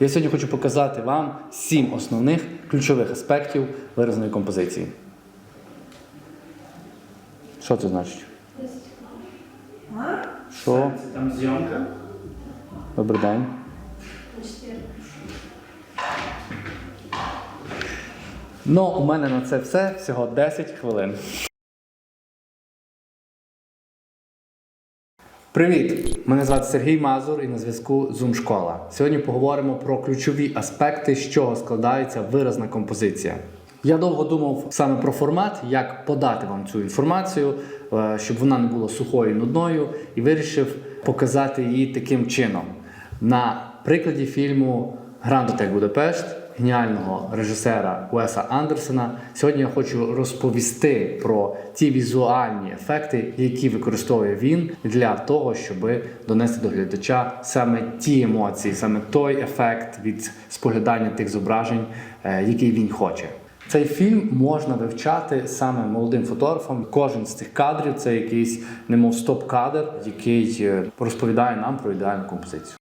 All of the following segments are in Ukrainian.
Я сьогодні хочу показати вам сім основних ключових аспектів виразної композиції. Що це значить? Що? Там зйомка. Добрий день. Ну, у мене на це все всього 10 хвилин. Привіт! Мене звати Сергій Мазур і на зв'язку Zoom Школа. Сьогодні поговоримо про ключові аспекти, з чого складається виразна композиція. Я довго думав саме про формат, як подати вам цю інформацію, е, щоб вона не була сухою і нудною, і вирішив показати її таким чином. На прикладі фільму Гранд Отель Будапешт геніального режисера Уеса Андерсона. Сьогодні я хочу розповісти про ті візуальні ефекти, які використовує він для того, щоб донести до глядача саме ті емоції, саме той ефект від споглядання тих зображень, е, який він хоче. Цей фільм можна вивчати саме молодим фотографом. Кожен з цих кадрів це якийсь немов стоп-кадр, який е, розповідає нам про ідеальну композицію.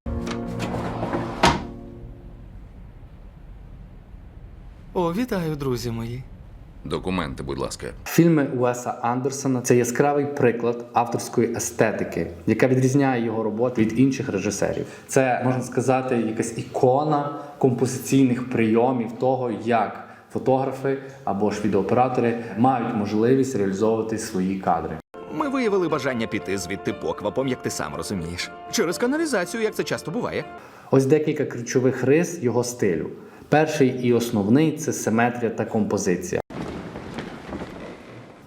О, вітаю, друзі мої. Документи, будь ласка. Фільми Уеса Андерсона це яскравий приклад авторської естетики, яка відрізняє його роботи від інших режисерів. Це можна сказати, якась ікона композиційних прийомів того, як фотографи або ж відеооператори мають можливість реалізовувати свої кадри. Ми виявили бажання піти звідти поквапом, як ти сам розумієш. Через каналізацію, як це часто буває. Ось декілька ключових рис його стилю. Перший і основний це симетрія та композиція.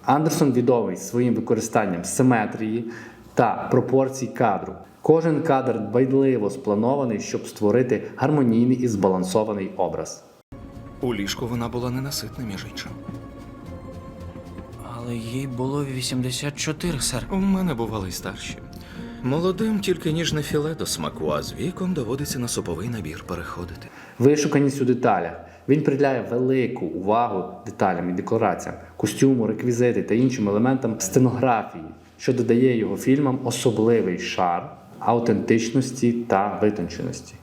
Андерсон відомий своїм використанням симетрії та пропорцій кадру. Кожен кадр дбайливо спланований, щоб створити гармонійний і збалансований образ. У ліжку вона була ненаситна, між іншим. Але їй було 84, сер. У мене бували й старші. Молодим тільки ніжне філе до смаку, а з віком доводиться на суповий набір переходити. Вишуканість у деталях. Він приділяє велику увагу деталям і декораціям, костюму, реквізити та іншим елементам сценографії, що додає його фільмам особливий шар аутентичності та витонченості.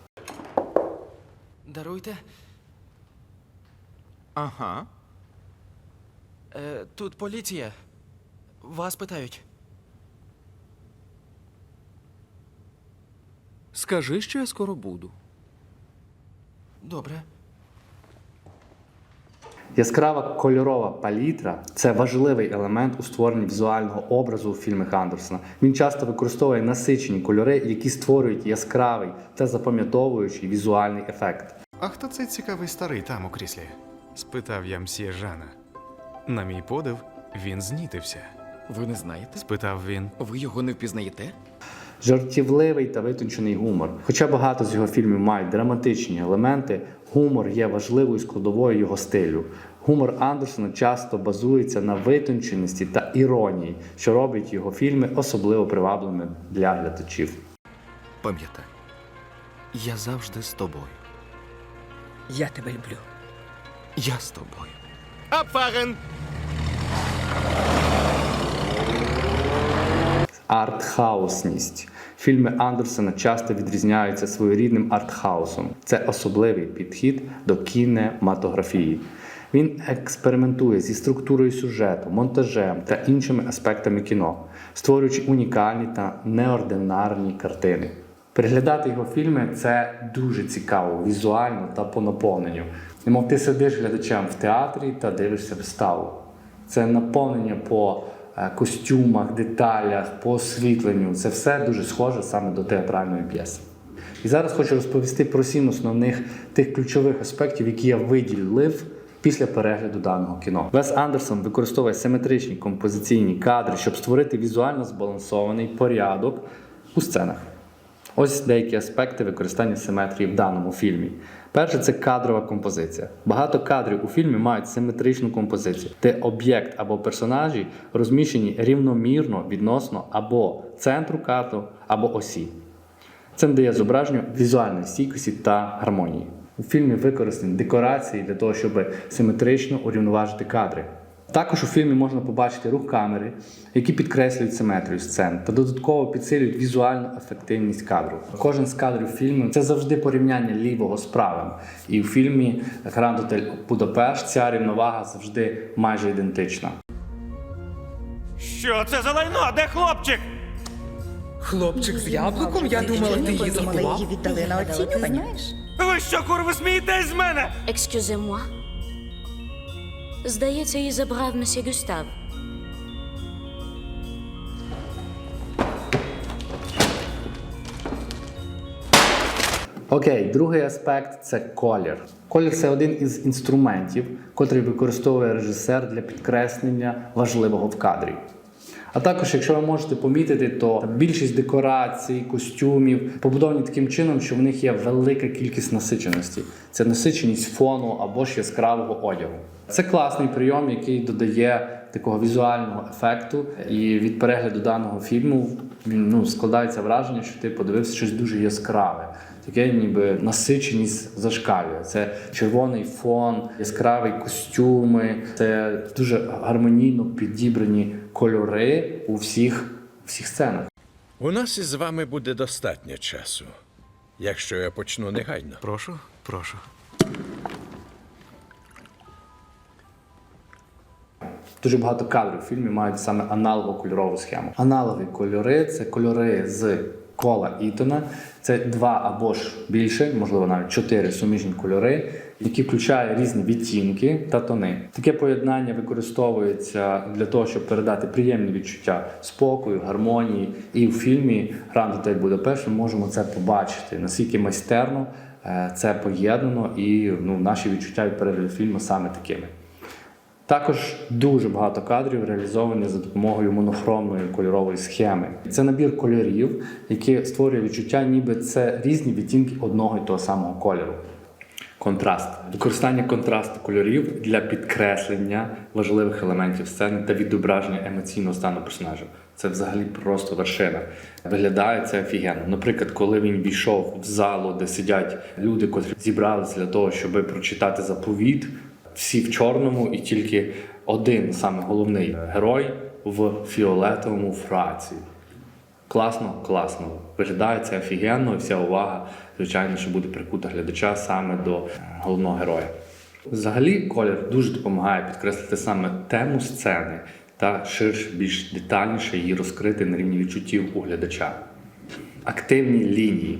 Даруйте. Ага. Е, тут поліція. Вас питають. Скажи, що я скоро буду. Добре. Яскрава кольорова палітра це важливий елемент у створенні візуального образу у фільмах Андерсона. Він часто використовує насичені кольори, які створюють яскравий та запам'ятовуючий візуальний ефект. А хто цей цікавий старий там у кріслі? спитав я мсьє Жана. На мій подив, він знітився. Ви не знаєте? Спитав він. Ви його не впізнаєте? Жартівливий та витончений гумор. Хоча багато з його фільмів мають драматичні елементи, гумор є важливою складовою його стилю. Гумор Андерсона часто базується на витонченості та іронії, що робить його фільми особливо привабливими для глядачів. Пам'ятай, я завжди з тобою. Я тебе люблю. Я з тобою. Абфаген! Артхаусність. Фільми Андерсона часто відрізняються своєрідним артхаусом. Це особливий підхід до кінематографії. Він експериментує зі структурою сюжету, монтажем та іншими аспектами кіно, створюючи унікальні та неординарні картини. Переглядати його фільми це дуже цікаво, візуально та по наповненню. Немов ти сидиш глядачем в театрі та дивишся виставу. Це наповнення по костюмах, деталях, по освітленню. Це все дуже схоже саме до театральної п'єси. І зараз хочу розповісти про сім основних тих ключових аспектів, які я виділив після перегляду даного кіно. Вес Андерсон використовує симетричні композиційні кадри, щоб створити візуально збалансований порядок у сценах. Ось деякі аспекти використання симетрії в даному фільмі. Перше це кадрова композиція. Багато кадрів у фільмі мають симетричну композицію, де об'єкт або персонажі розміщені рівномірно відносно або центру кадру, або осі. Це надає зображенню візуальної стійкості та гармонії. У фільмі використані декорації для того, щоб симетрично урівноважити кадри. Також у фільмі можна побачити рух камери, які підкреслюють симетрію сцен та додатково підсилюють візуальну ефективність кадру. Кожен з кадрів фільму це завжди порівняння лівого з правим. І в фільмі Гранд Отель Будапешт ця рівновага завжди майже ідентична. Що це за лайно? Де хлопчик? Хлопчик з яблуком, я думала, ти її Думала, заховав. її віддали на оцінювання. Ви що, курви, смієтесь з мене? Excusez-moi. Здається, її забрав месьє Гюстав. Окей, другий аспект це колір. Колір це один із інструментів, котрий використовує режисер для підкреслення важливого в кадрі. А також, якщо ви можете помітити, то більшість декорацій, костюмів побудовані таким чином, що в них є велика кількість насиченості. Це насиченість фону або ж яскравого одягу. Це класний прийом, який додає такого візуального ефекту. І від перегляду даного фільму він ну, складається враження, що ти подивився щось дуже яскраве. Таке ніби насиченість зашкалює. Це червоний фон, яскраві костюми, це дуже гармонійно підібрані кольори у всіх, всіх сценах. У нас із вами буде достатньо часу, якщо я почну негайно. Прошу, прошу. Дуже багато кадрів в фільмі мають саме аналогову кольорову схему. Аналогові кольори це кольори з кола Ітона. Це два або ж більше, можливо, навіть чотири суміжні кольори, які включають різні відтінки та тони. Таке поєднання використовується для того, щоб передати приємні відчуття спокою, гармонії. І в фільмі Гранд Отель Будапешт ми можемо це побачити, наскільки майстерно е, це поєднано, і ну, наші відчуття від перегляду фільму саме такими. Також дуже багато кадрів реалізовані за допомогою монохромної кольорової схеми. Це набір кольорів, який створює відчуття, ніби це різні відтінки одного і того самого кольору. Контраст. Використання контрасту кольорів для підкреслення важливих елементів сцени та відображення емоційного стану персонажа. Це взагалі просто вершина. Виглядає це офігенно. Наприклад, коли він війшов в залу, де сидять люди, котрі зібралися для того, щоб прочитати заповіт, всі в чорному, і тільки один саме головний герой в фіолетовому фраці. Класно, класно. Виглядає це офігенно, і вся увага, звичайно, що буде прикута глядача саме до е, головного героя. Взагалі, колір дуже допомагає підкреслити саме тему сцени та ширше, більш детальніше її розкрити на рівні відчуттів у глядача. Активні лінії.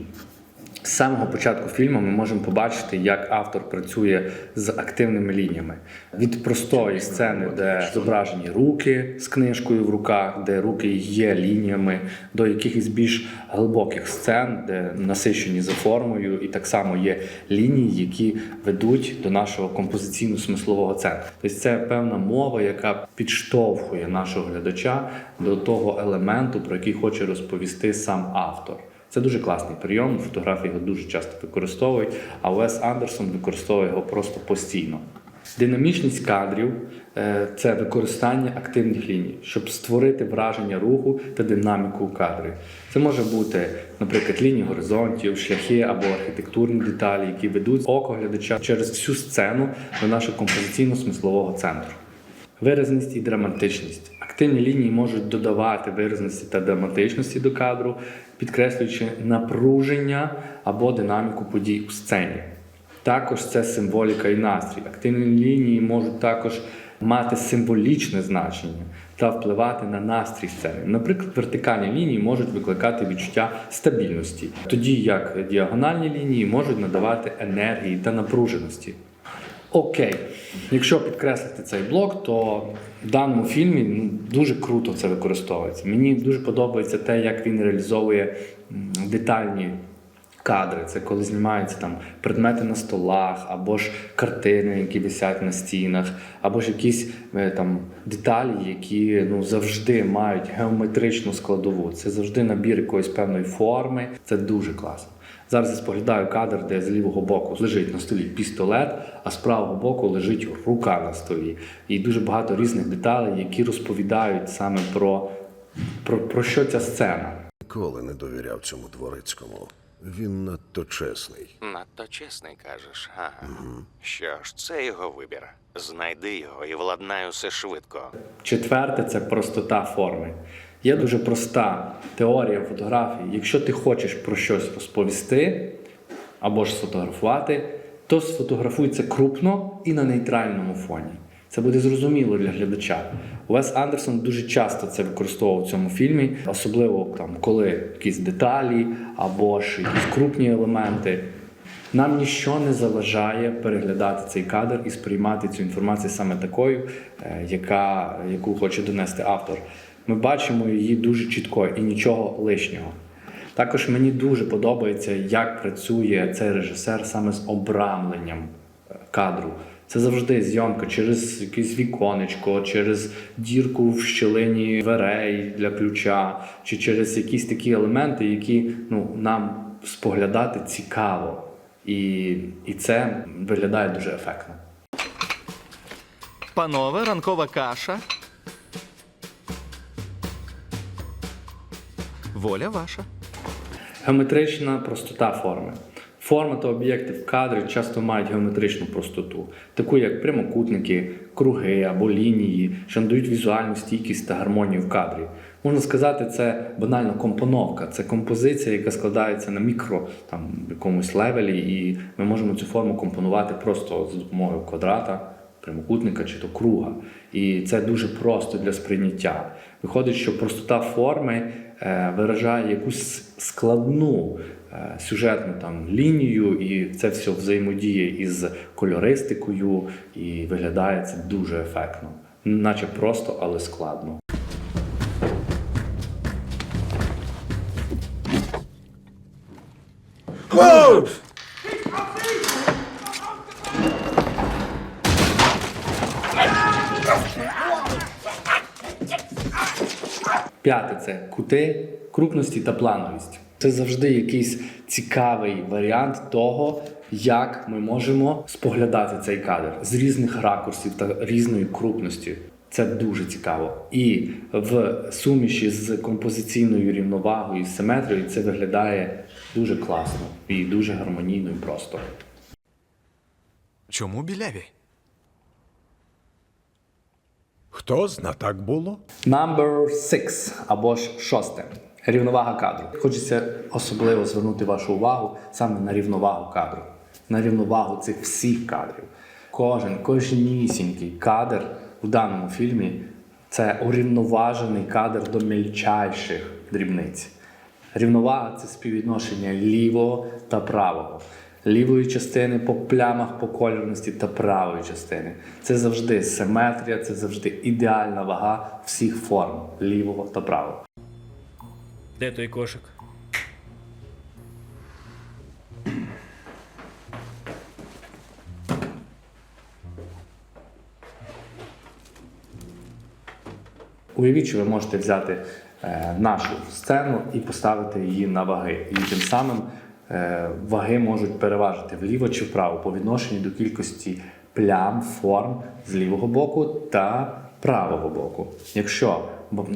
З самого початку фільму ми можемо побачити, як автор працює з активними лініями. Від простої сцени, де зображені руки з книжкою в руках, де руки є лініями, до якихось більш глибоких сцен, де насичені за формою, і так само є лінії, які ведуть до нашого композиційно-смислового центру. Тобто це певна мова, яка підштовхує нашого глядача до того елементу, про який хоче розповісти сам автор. Це дуже класний прийом. Фотографії його дуже часто використовують, а Вес Андерсон використовує його просто постійно. Динамічність кадрів е, це використання активних ліній, щоб створити враження руху та динаміку у кадрі. Це може бути, наприклад, лінії горизонтів, шляхи або архітектурні деталі, які ведуть око глядача через всю сцену до нашого композиційно-смислового центру. Виразність і драматичність. Активні лінії можуть додавати виразності та драматичності до кадру, підкреслюючи напруження або динаміку подій у сцені. Також це символіка і настрій. Активні лінії можуть також мати символічне значення та впливати на настрій сцени. Наприклад, вертикальні лінії можуть викликати відчуття стабільності, тоді як діагональні лінії можуть надавати енергії та напруженості. Окей, якщо підкреслити цей блок, то в даному фільмі ну, дуже круто це використовується. Мені дуже подобається те, як він реалізовує детальні кадри. Це коли знімаються там предмети на столах, або ж картини, які висять на стінах, або ж якісь е, там деталі, які ну завжди мають геометричну складову. Це завжди набір якоїсь певної форми. Це дуже класно. Зараз я споглядаю кадр, де з лівого боку лежить на столі пістолет, а з правого боку лежить рука на столі. І дуже багато різних деталей, які розповідають саме про, про, про що ця сцена. Ніколи не довіряв цьому дворицькому. Він надто чесний. Надто чесний, кажеш. Ага. Що ж, це його вибір. Знайди його і владнай усе швидко. Четверте це простота форми. Є дуже проста теорія фотографії. Якщо ти хочеш про щось розповісти або ж сфотографувати, то сфотографуй це крупно і на нейтральному фоні. Це буде зрозуміло для глядача. Уес Андерсон дуже часто це використовував в цьому фільмі, особливо там, коли якісь деталі або ж якісь крупні елементи. Нам ніщо не заважає переглядати цей кадр і сприймати цю інформацію саме такою, е, яка, яку хоче донести автор. Ми бачимо її дуже чітко і нічого лишнього. Також мені дуже подобається, як працює цей режисер саме з обрамленням е, кадру. Це завжди зйомка через якесь віконечко, через дірку в щілині дверей для ключа, чи через якісь такі елементи, які ну, нам споглядати цікаво. І, і це виглядає дуже ефектно. Панове, ранкова каша. Воля ваша. Геометрична простота форми. Форма та об'єкти в кадрі часто мають геометричну простоту, таку як прямокутники, круги або лінії, що надають візуальну стійкість та гармонію в кадрі. Можна сказати, це банально компоновка, це композиція, яка складається на мікро там, якомусь левелі, і ми можемо цю форму компонувати просто за допомогою квадрата, прямокутника чи то круга. І це дуже просто для сприйняття. Виходить, що простота форми виражає якусь складну е, сюжетну там лінію, і це все взаємодіє із кольористикою, і виглядає це дуже ефектно, наче просто, але складно. П'яте це кути, крупності та плановість. Це завжди якийсь цікавий варіант того, як ми можемо споглядати цей кадр з різних ракурсів та різної крупності. Це дуже цікаво. І в суміші з композиційною рівновагою і симетрією це виглядає дуже класно і дуже гармонійно і просто. Чому біляві? Хто зна так було? Number six або ж шосте. Рівновага кадру. Хочеться особливо звернути вашу увагу саме на рівновагу кадру, на рівновагу цих всіх кадрів. Кожен, кожнісінький кадр в даному фільмі це урівноважений кадр до мельчайших дрібниць. Рівновага це співвідношення лівого та правого. Лівої частини по плямах по кольорності та правої частини. Це завжди симетрія, це завжди ідеальна вага всіх форм лівого та правого. Де той кошик? Уявіть, що ви можете взяти е, нашу сцену і поставити її на ваги. І тим самим ваги можуть переважити вліво чи вправо по відношенню до кількості плям, форм з лівого боку та правого боку. Якщо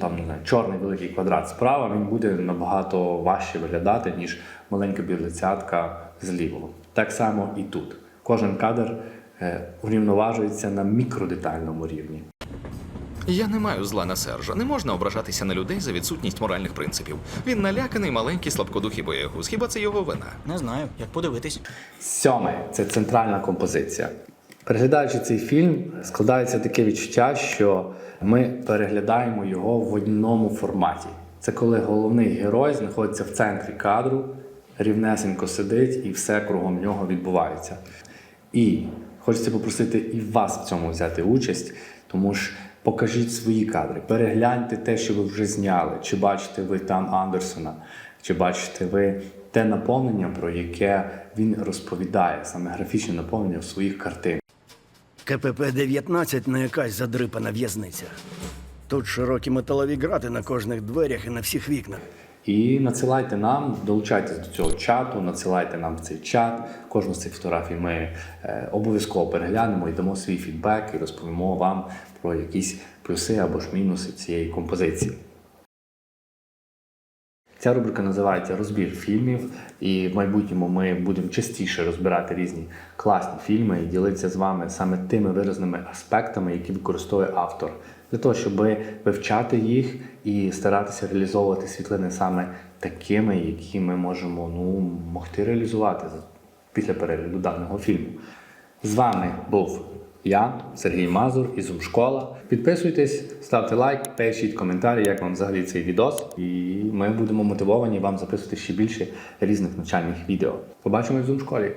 там, чорний великий квадрат справа, він буде набагато важче виглядати, ніж маленька бірлицятка з лівого. Так само і тут. Кожен кадр е, урівноважується на мікродетальному рівні. Я не маю зла на Сержа. Не можна ображатися на людей за відсутність моральних принципів. Він наляканий, маленький, слабкодухий боягуз. Хіба це його вина? Не знаю, як подивитись. Сьоме це центральна композиція. Переглядаючи цей фільм, складається таке відчуття, що ми переглядаємо його в одному форматі. Це коли головний герой знаходиться в центрі кадру, рівнесенько сидить і все кругом нього відбувається. І хочеться попросити і вас в цьому взяти участь, тому ж покажіть свої кадри, перегляньте те, що ви вже зняли, чи бачите ви там Андерсона, чи бачите ви те наповнення, про яке він розповідає, саме графічне наповнення в своїх картинах. КПП-19 не якась задрипана в'язниця. Тут широкі металові грати на кожних дверях і на всіх вікнах. І надсилайте нам, долучайтесь до цього чату, надсилайте нам в цей чат. Кожну з цих фотографій ми е, обов'язково переглянемо і дамо свій фідбек і розповімо вам про якісь плюси або ж мінуси цієї композиції. Ця рубрика називається Розбір фільмів, і в майбутньому ми будемо частіше розбирати різні класні фільми і ділитися з вами саме тими виразними аспектами, які використовує автор, для того, щоб вивчати їх і старатися реалізовувати світлини саме такими, які ми можемо ну, могти реалізувати після перегляду даного фільму. З вами був я, Сергій Мазур із Зумшкола. Підписуйтесь, ставте лайк, пишіть коментарі, як вам взагалі цей відос. І ми будемо мотивовані вам записувати ще більше різних навчальних відео. Побачимось в Зумшколі.